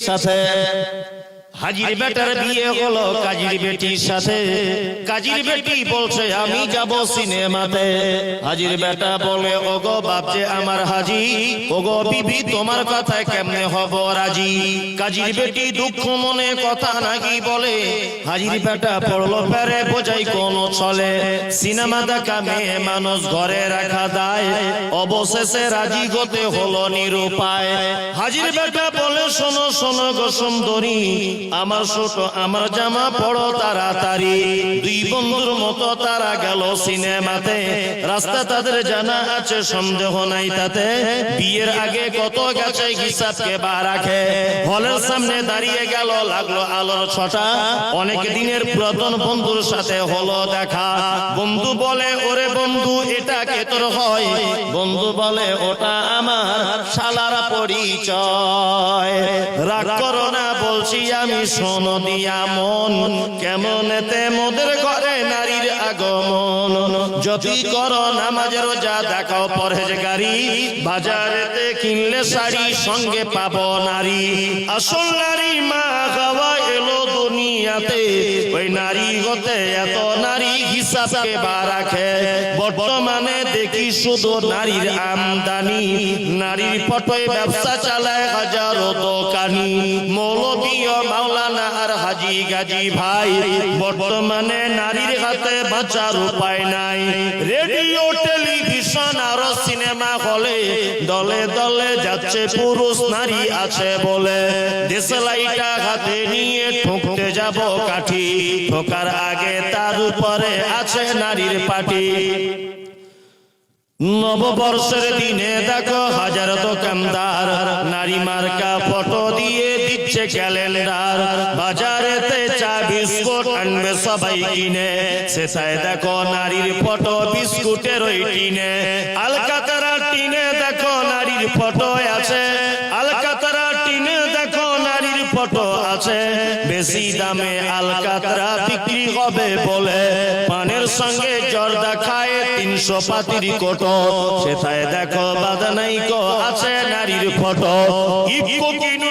সাথে হাজির বেটার বিয়ে হলো কাজীর বেটির সাথে। কাজীর বেটি বলছে আমি যাব সিনেমাতে। হাজির বেটা বলে ওগো বাপ যে আমার হাজি। ওগো বিবি তোমার কথায় কেমনে হব রাজি? কাজীর বেটি দুঃখ মনে কথা নাকি বলে? হাজির বেটা পড়ল পেরে বোঝাই কোন চলে। সিনেমা দেখা মেয়ে মানুষ ঘরে রাখা দায়। অবশেষে রাজি হতে হলো নিরুপায়। হাজির বেটা বলে শোনো শোনো গো সুন্দরী আমার ছোট, আমার জামা পড়ো তাড়াতাড়ি। দুই বন্ধুর মতো তারা গেল সিনেমাতে। রাস্তা তাদের জানা আছে, সন্দেহ নাই তাতে। বিয়ের আগে কত গেছে হিসাব কে বা রাখে। হলের সামনে দাঁড়িয়ে গেল, লাগল আলোর ছটা। অনেক দিনের পুরাতন বন্ধুর সাথে হলো দেখা। বন্ধু বলে, ওরে বন্ধু, এটা কে তোর হয়? বন্ধু বলে, ওটা আমার শালার পরিচয়। রাগ করো না বলছি আমি শোন দিয়া মন। কেমন এতে মোদের ঘরে নারীর আগমন। যদি করো নামাজ, রোজা দেখাও পরহেজ গাড়ি বাজারেতে কিনলে শাড়ি, সঙ্গে পাবো নারী। আসল নারী মা গাওয়া এলো দুনিয়াতে। ওই নারী হতে এত নারী হিসাবকে বা রাখে। বর্তমানে দেখি শুধু নারীর আমদানি। নারীর পটয় ব্যবসা চালায় হাজারো দোকানি। মৌলবীয় মাওলানা আর হাজি গাজি ভাই, বর্তমানে নারীর হাতে বাঁচার উপায় নাই। রেডিও, টেলিভিশন আর সিনেমা হলে দলে দলে যাচ্ছে পুরুষ, নারী আছে বলে। দেশলাইটা হাতে নিয়ে ঠুকতে যাব কাঠি। ঠোকার আগে তার উপরে আছে নারীর পাটি। নববর্ষের দিনে দেখো হাজার দোকানদার নারী মার্কা ফটো দিয়ে দিচ্ছে ক্যালেন্ডার। বাজারেতে চা, বিস্কুট আনবে সবাই কিনে। শেষায় দেখো নারীর ফটো বিস্কুটের ওই টিনে আলকাতারা টিনে দেখো নারীর ফটো আছে। আছে বেশি দামে আলকাতরা বিক্রি হবে বলে পানের সঙ্গে জর্দা খায় তিনশো পাতির কত সেথায় দেখো বাদানাইকো আছে নারীর ফটো। ইকো কিনুন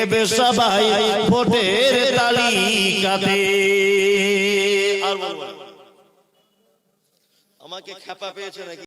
দেখবে সবাই ভোটের তালিকাতে। আমাকে খেপা পেয়েছে নাকি